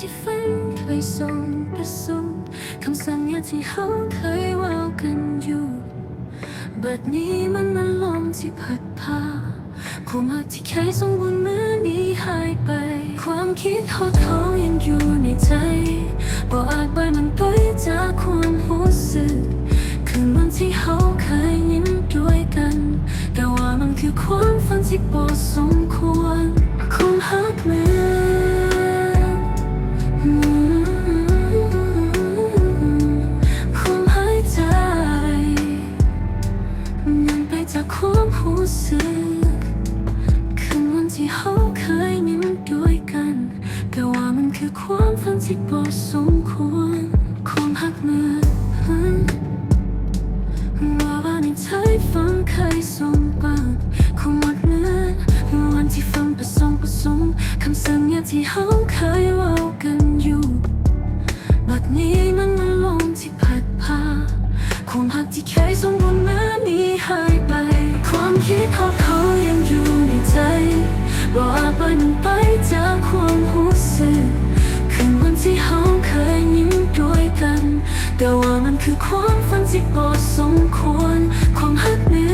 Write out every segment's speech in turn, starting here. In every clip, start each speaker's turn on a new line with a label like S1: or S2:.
S1: ที่ฝันเคยส่งประสงคำสัญญาที่เขาเคยว่ากันอยู่บัดนี้มันมันลมที่พัดพาความรักที่เคยสมบูรณ์เมื่อนี้หายไป ความคิดทอดเขายังอยู่ในใจบ่อาจปล่อยมันไปจากความรู้สึกคืนวันที่เขาเคยยิ้มด้วยกัน แต่ว่ามันคือความฝันที่บ่สม รู้สึกคืนวันที่เขาเคยยิ้มด้วยกัน แต่ว่ามันคือความฝันที่บ่สมควรคงหักเหมือนว่าว่าในใจฟังเคยสมบัติคงหมดเนื้อวันที่ฟังผสมผสมคำสัญญาที่เขาเคยว่ากันอยู่บัดนี้มันมันลมที่พัดพาความหักที่เคยสมบูรณ์เหมื่อนนี้หายไป คิดของเขายังอยู่ในใจรออาจปล่อยมันไปจากความรู้สึกคืนวันที่เขาเคยยิ้มด้วยกัน แต่ว่ามันคือความฝันที่บ่สมควรความหักเนื้อ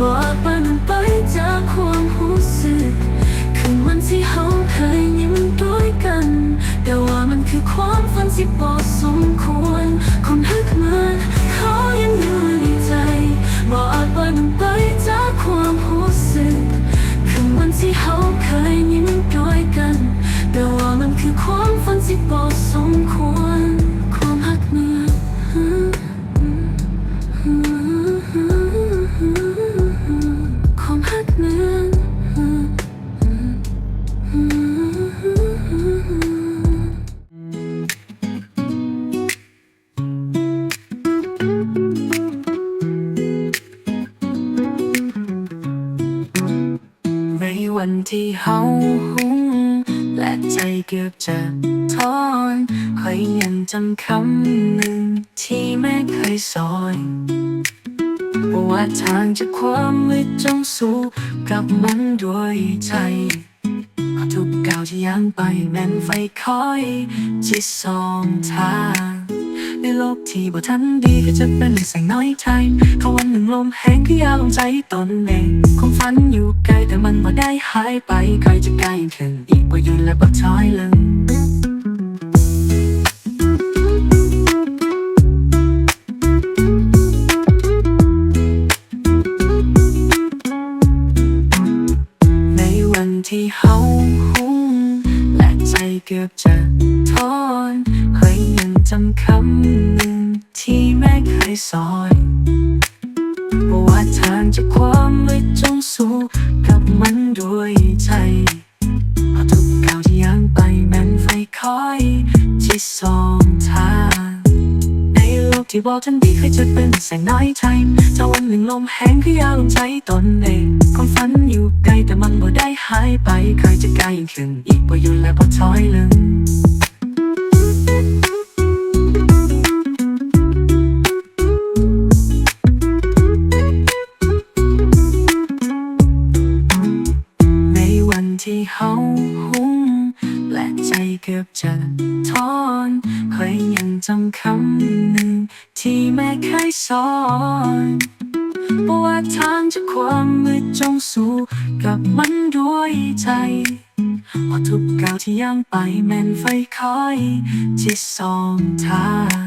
S1: บอกอาจปล่อยมันไปจากความรู้สึกคืนวันที่เขาเคยยิ้มด้วยกัน แต่ว่ามันคือความฝันที่บ่สมควรคนหักมือนเขายังอยู่ในใจบอกอาจปล่อยมันไปจากความรู้สึกคืนวันที่เขาเคยยิ้มด้วยกัน แต่ว่ามันคือความฝันที่บ่สม น
S2: ที่เฮาหุ้งและใจเกือบจะถอนคอยยังจำคำหนึ่งที่แม่เคยสอนว่าทางจากความมืดจงสู้กับมันด้วยใจ ทุกก้าวที่ย่างไปแม่นไฟคอยที่สองทาง ในโลกที่บ่ทันดีก็จะเป็นแสงน้อยใจเขาวันหนึ่งลมแห้งก็อยาลงใจตนเองคงฝันอยู่ไกลแต่มันบ่ได้หายไปใครจะใกล้ขึ้นอีกบ่ยืนและบ่ถอยลังำคำหนึ่งที่แม่เคยสอนว่าทางจากความไมืดจงสู้กับมันด้วยใจเพราะทุกก้าวที่ย่างไปแม่นไฟคอยที่สองทางในโลกที่บอกทันดีเคยจะเป็นแสงน้อยใจถ้าวันหนึ่งลมแห้งก็อยาลงใจตนเองความฝันอยู่ไกลแต่มันบ่ได้หายไปเคยจะใกล้ยิ่งขึ้นอีกบ่หยุดและบ่ถอยลัง เฮาหุ้งและใจเกือบจะถอนเคยยังจำคำหนึ่งที่แม่เคยสอนว่าทางจากความมืดจงสู้กับมันด้วยใจพราะทุกก้าวที่ย่างไปแม่นไฟคอยที่สองทาง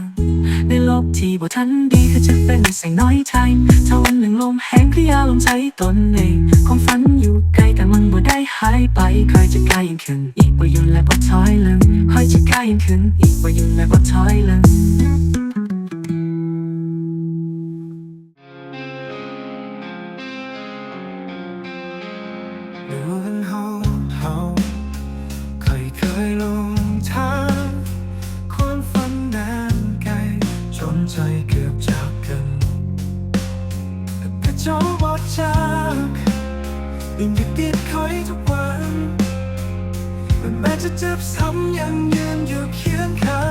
S2: ในโลกที่บ่ทันดีคือจะเป็นแสงน้อยไทยถ้าวันหนึ่งลมแห้งก็อยาลมใจตนเองความฝันอยู่ไกลแต่มันบ่ได้หายไปคอยจะไกล้ยิ่งขึ้น อีกบ่ยุดและบ่ถอยหลังคอยจะไกล้ยิ่งขึ้น อีกบ่ยุดและบ่ถอยหลัง
S3: จะเจ็บซ้ำยังยืนอยู่เคียงข้าง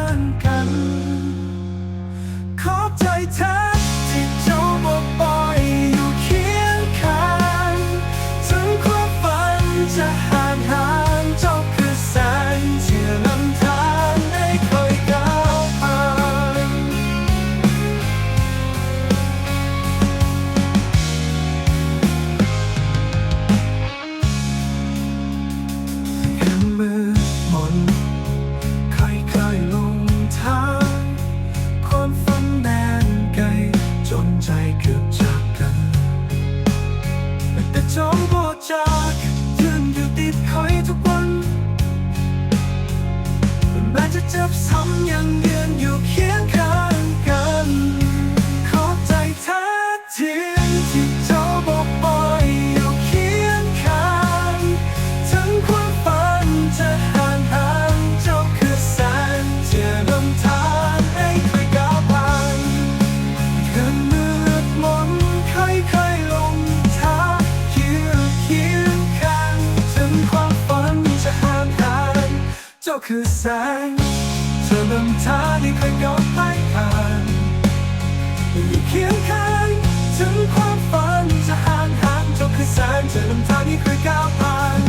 S3: ยังยืนอยู่เคียงข้างกัน ขอบใจแท้จริงที่เจ้าบอกปล่อยอยู่เคียงข้างถึงความฝันจะห่างห่างเจ้าคือแสงจะนำทางให้ใครก้าวผ่านคืนมืดมนค่อยๆลงทางยืนเคียงข้างถึงความฝันจะห่างห่างเจ้าคือแสง ลำทางที่เคยก้าวไปผ่านอยู่เคียงข้างถึงความฝันจะห่างห่างเจ้าคือแสงจะนำทางที่เคยก้าวผ่าน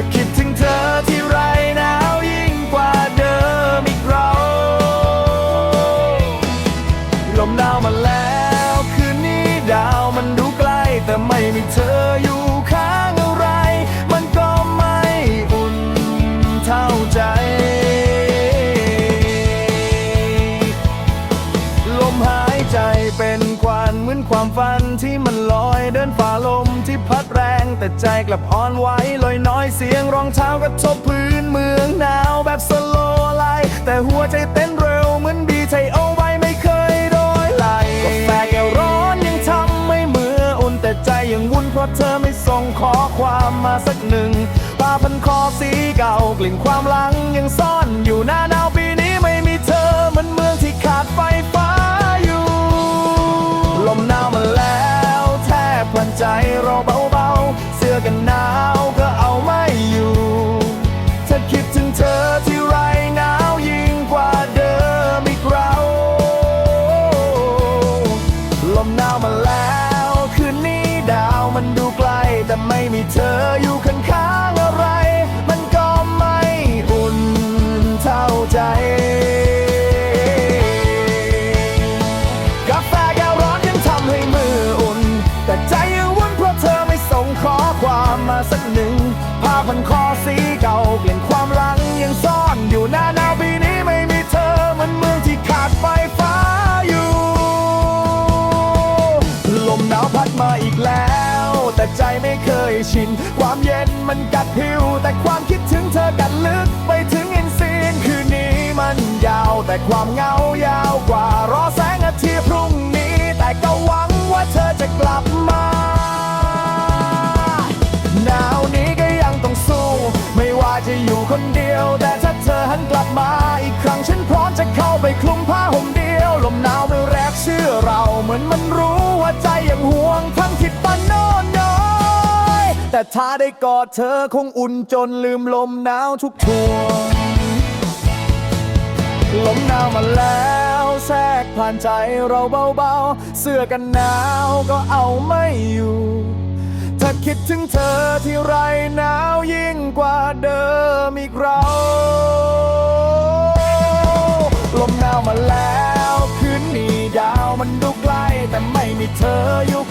S3: อ
S4: คิดถึงเธอที่ไรหนาวยิ่งกว่าเดิมอีกเรา ลมหนาวมาแล้วคืนนี้ดาวมันดูไกล แต่ไม่มีเธออยู่ข้างอะไร มันก็ไม่อุ่นเท่าใจ ลมหายใจเป็นควันเหมือนความฝันที่มันลอยเดิน แรง แต่ใจกลับอ่อนไหวลอยน้อยเสียงรองเท้ากระทบพื้นเมืองหนาวแบบสโลไลแต่หัวใจเต้นเร็วเหมือนบีใจเอาไว้ไม่เคยโดยไหลกาแฟแก้วร้อนยังทำไม่เมืออุ่นแต่ใจยังวุ่นเพราะเธอไม่ส่งขอความมาสักหนึ่งผ้าพันคอสีเก่ากลิ่นความหลังยังซ่อนอยู่หน้าหนาวปีนี้ไม่มีเธอเหมือนเมืองที่ขาดไฟฟ้าอยู่ ลมหนาวมาแล้วแทบพลันใจเราเบา กันหนาวก็ ใจไม่เคยชิน ความเย็นมันกัดผิว แต่ความคิดถึงเธอกัดลึกไปถึงอินซีนคืนนี้มันยาว แต่ความเหงายาวกว่ารอแสงอาทิตย์พรุ่งนี้ แต่ก็หวังว่าเธอจะกลับมาหนาวนี้ก็ยังต้องสู้ ไม่ว่าจะอยู่คนเดียว แต่ถ้าเธอหันกลับมาอีกครั้งฉันพร้อมจะเข้าไปคลุมผ้าห่มเดียว ลมหนาวไม่แรกเชื่อเราเหมือนมันรู้ว่าใจยังห่วงทั้ง แต่ถ้าได้กอดเธอคงอุ่นจนลืมลมหนาวทุกทวงลมหนาวมาแล้วเสทรกผ่านใจเราเบาๆ เสื้อกันหนาวก็เอาไม่อยู่ ถ้าคิดถึงเธอที่ไรหนาวยิ่งกว่าเดิมอีกเราลมหนาวมาแล้วคืนนี้ดาวมันดูไกลแต่ไม่มีเธออยู่